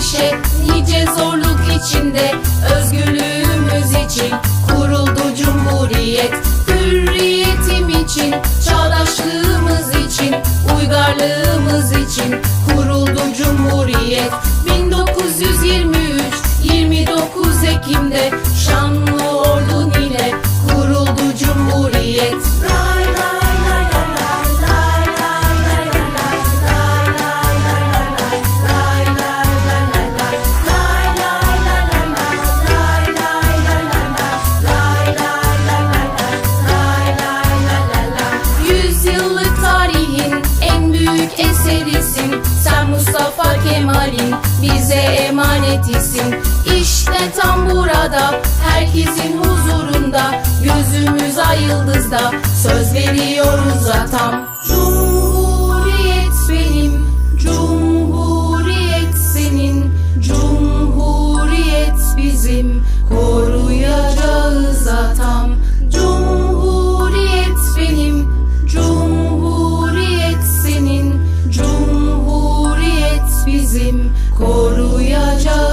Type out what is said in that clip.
endişe Nice zorluk içinde Özgürlüğümüz için Kuruldu Cumhuriyet. Hürriyetim için Çağdaşlığımız için Uygarlığımız için Kuruldu Cumhuriyet. 1923 29 Ekim'de Şanlı ordun ile Kuruldu Cumhuriyet Mustafa Kemal'in bize emanetisin İşte tam burada herkesin huzurunda Gözümüz ay yıldızda söz veriyoruz atam bizim koruyacak.